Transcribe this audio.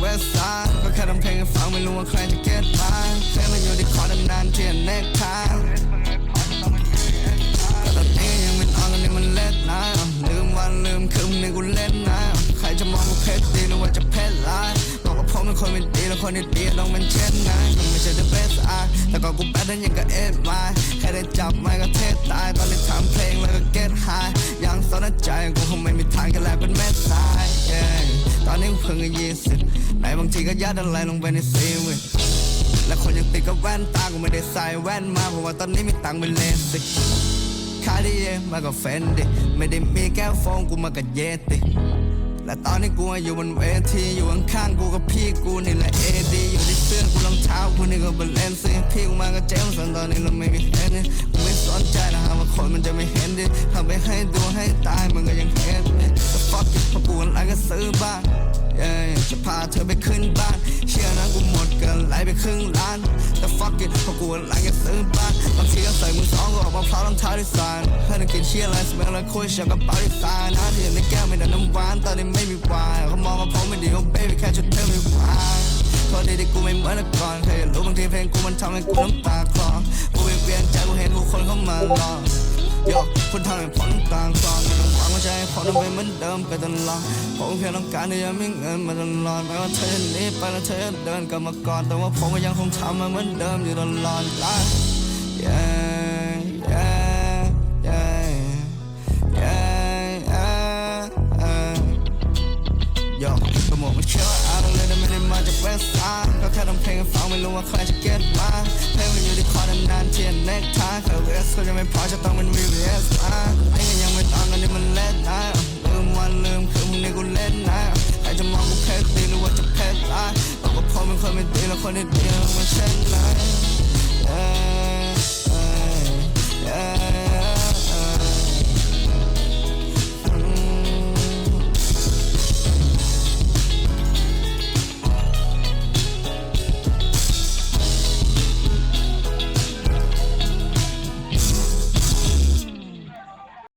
เวสไซด์ก็แค่ทำเพลงให้ฟังไม่รู้ว่าใครจะเก็ตมาเพลงมันอยู่ที่คอร์นานๆที่เน็กทางแต่ตอนนี้ยังไม่นอนตอนนี้มันเล่นนะลืมวันลืมคืนนี่กูเล่นนะใครจะมองกูเพชรดีหรือว่าจะเพชรร้ายบอกว่าผมเป็นคนไม่ดีแล้วคนที่ดีต้องเป็นเช่นนั้นมันไม่ใช่ the best I แต่ก็กูแบดนั้นยังกับเอ็ดมาแค่ได้จับไม้ก็เทศตายตอนนี้ทำเพลงแล้วก็ get high อนนี้กูเพิ่งอายี่สิบไหนบางทีก็ยัดอะไรลงไปในซีวิตและคนยังติดกับแว่นตากูไม่ได้ใส่แว่นมาเพราะว่าตอนนี้มีตังค์เป็นเลสิกคาดิเอมากับเฟนดิไม่ได้มีแก้วโฟงกูมากับเยติและตอนนี้กูอยู่บนเวทีอยู่ข้างๆกูกับพี่กูนี่แหละเอดีอยู่ที่เสื้อกูรองเท้ากูนี่ก็เป็นเลนส์พี่กูมากับเจมสันตอนนี้เราไม่มีเห็นกูไม่สนใจนะหากว่าคนมันจะไม่เห็นดิทำไปให้ดูให้ตายมันก็ยังเห็นแต่ fuck it พราะกูอะไรก็ซื้อบ้าน จะพาเธอไปขึ้นบ้าน เชื่อนะกูหมดเกินไหลไปครึ่งล้าน แต่ fuck it เพราะกูอะไรก็ซื้อบ้านบางทีก็ใส่มือสองก็ออกมาพร้าวรองเท้าที่สานเพื่อนกินเชี่ยอะไรสเปรย์แล้วคุยเชื่อกระเป๋าที่ตายนะที่ในแก้วไม่ได้น้ำหวานตอนนี้ไม่มีวายเขามองว่าผมไม่ดีโอ้ baby แค่ชุดเธอไม่หวานโทษดีที่กูไม่เหมือนก่อนเคยรู้บางทีเพลงกูมันทำให้กูน้ำตาคลอกูเวียนเวียนใจกูเห็นผู้คนเข้ามาลอง โยกคุณทำให้ผมต่างซอนไม่ต้องหวังว่าจะให้ผมต้อนไปเหมือนเดิมไปตลอดผมแค่ต้องการที่จะมีเงินมาตลอดแม้ว่าเธอจะหนีไปแล้วเธอจะเดินกลับมาก่อนแต่ว่าผมก็ยังคงทำมันเหมือนเดิมอยู่ตลอดไลฟ์ yeah yeah yeah ก็หมดมันเชื่อว่าอาร์เลยแต่ไม่ได้มาจากเวสต์ไซด์ก็แค่ทำเพลงให้ฟังไม่รู้ว่าใครจะเก็ตมาเพลงมันอยู่ที่คอร์นานๆที่เน็กทางเคยเวสก็ยังไม่พอจะต้องเป็น VVS